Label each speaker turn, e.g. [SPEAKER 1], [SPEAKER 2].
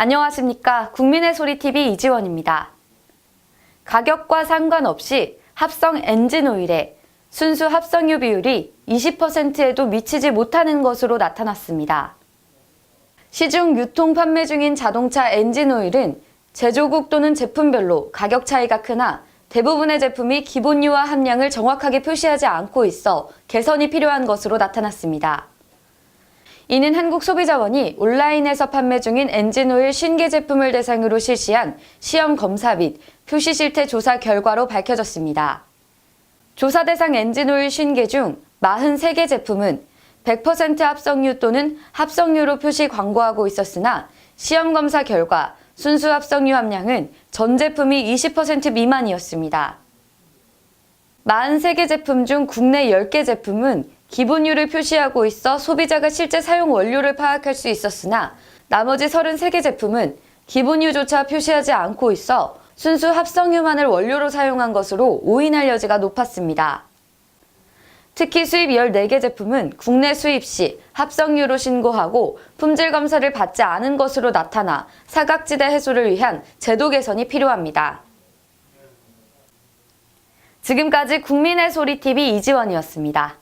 [SPEAKER 1] 안녕하십니까. 국민의 소리 TV 이지원입니다. 가격과 상관없이 합성 엔진 오일의 순수 합성유 비율이 20%에도 미치지 못하는 것으로 나타났습니다. 시중 유통 판매 중인 자동차 엔진 오일은 제조국 또는 제품별로 가격 차이가 크나 대부분의 제품이 기본유와 함량을 정확하게 표시하지 않고 있어 개선이 필요한 것으로 나타났습니다. 이는 한국소비자원이 온라인에서 판매 중인 엔진오일 50개 제품을 대상으로 실시한 시험 검사 및 표시 실태 조사 결과로 밝혀졌습니다. 조사 대상 엔진오일 50개 중 43개 제품은 100% 합성유 또는 합성유로 표시 광고하고 있었으나 시험 검사 결과 순수 합성유 함량은 전 제품이 20% 미만이었습니다. 43개 제품 중 국내 10개 제품은 기본유를 표시하고 있어 소비자가 실제 사용 원료를 파악할 수 있었으나 나머지 33개 제품은 기본유조차 표시하지 않고 있어 순수 합성유만을 원료로 사용한 것으로 오인할 여지가 높았습니다. 특히 수입 14개 제품은 국내 수입 시 합성유로 신고하고 품질 검사를 받지 않은 것으로 나타나 사각지대 해소를 위한 제도 개선이 필요합니다. 지금까지 국민의 소리 TV 이지원이었습니다.